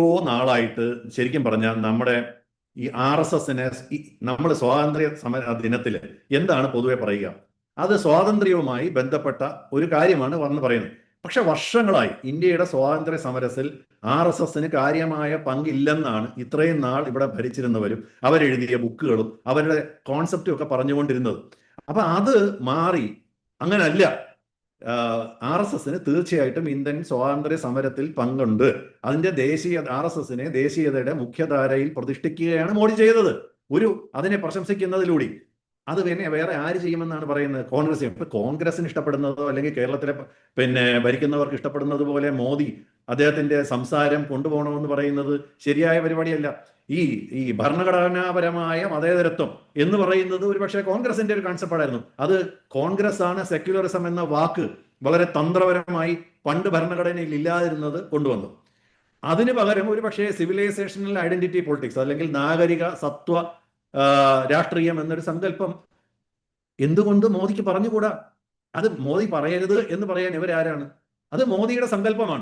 നാളായിട്ട് ശരിക്കും പറഞ്ഞാൽ നമ്മുടെ ഈ ആർ എസ് എസിനെ നമ്മൾ സ്വാതന്ത്ര്യ സമര ദിനത്തിൽ എന്താണ് പൊതുവെ പറയുക? അത് സ്വാതന്ത്ര്യവുമായി ബന്ധപ്പെട്ട ഒരു കാര്യമാണ് വന്ന് പറയുന്നത്. പക്ഷെ വർഷങ്ങളായി ഇന്ത്യയുടെ സ്വാതന്ത്ര്യ സമരത്തിൽ ആർ എസ് എസിന് കാര്യമായ പങ്കില്ലെന്നാണ് ഇത്രയും നാൾ ഇവിടെ ഭരിച്ചിരുന്നവരും അവരെഴുതിയ ബുക്കുകളും അവരുടെ കോൺസെപ്റ്റും ഒക്കെ പറഞ്ഞുകൊണ്ടിരുന്നത്. അപ്പൊ അത് മാറി അങ്ങനല്ല. ആർ എസ് എസിന് തീർച്ചയായിട്ടും ഇന്ത്യൻ സ്വാതന്ത്ര്യ സമരത്തിൽ പങ്കുണ്ട്. അതിന്റെ ദേശീയ ആർ എസ് എസിനെ ദേശീയതയുടെ മുഖ്യധാരയിൽ പ്രതിഷ്ഠിക്കുകയാണ് മോഡി ചെയ്തത്. ഒരു അതിനെ പ്രശംസിക്കുന്നതിലൂടെ. അത് പിന്നെ വേറെ ആര് ചെയ്യുമെന്നാണ് പറയുന്നത്? കോൺഗ്രസ്. ഇപ്പൊ കോൺഗ്രസിന് ഇഷ്ടപ്പെടുന്നതോ അല്ലെങ്കിൽ കേരളത്തിലെ പിന്നെ ഭരിക്കുന്നവർക്ക് ഇഷ്ടപ്പെടുന്നത് പോലെ മോദി അദ്ദേഹത്തിന്റെ സംസാരം കൊണ്ടുപോകണമെന്ന് പറയുന്നത് ശരിയായ പരിപാടിയല്ല. ഈ ഈ ഭരണഘടനാപരമായ മതേതരത്വം എന്ന് പറയുന്നത് ഒരുപക്ഷെ കോൺഗ്രസിന്റെ ഒരു കാഴ്ചപ്പാടായിരുന്നു അത് കോൺഗ്രസ് ആണ് സെക്യുലറിസം എന്ന വാക്ക് വളരെ തന്ത്രപരമായി പണ്ട് ഭരണഘടനയിൽ ഇല്ലാതിരുന്നത് കൊണ്ടുവന്നു. അതിന് പകരം ഒരു പക്ഷേ സിവിലൈസേഷണൽ ഐഡന്റിറ്റി പൊളിറ്റിക്സ് അല്ലെങ്കിൽ നാഗരിക സത്വ രാഷ്ട്രീയം എന്നൊരു സങ്കല്പം എന്തുകൊണ്ട് മോദിക്ക് പറഞ്ഞുകൂടാ? അത് മോദി പറയരുത് എന്ന് പറയാൻ ഇവരാരാണ്? അത് മോദിയുടെ സങ്കല്പമാണ്.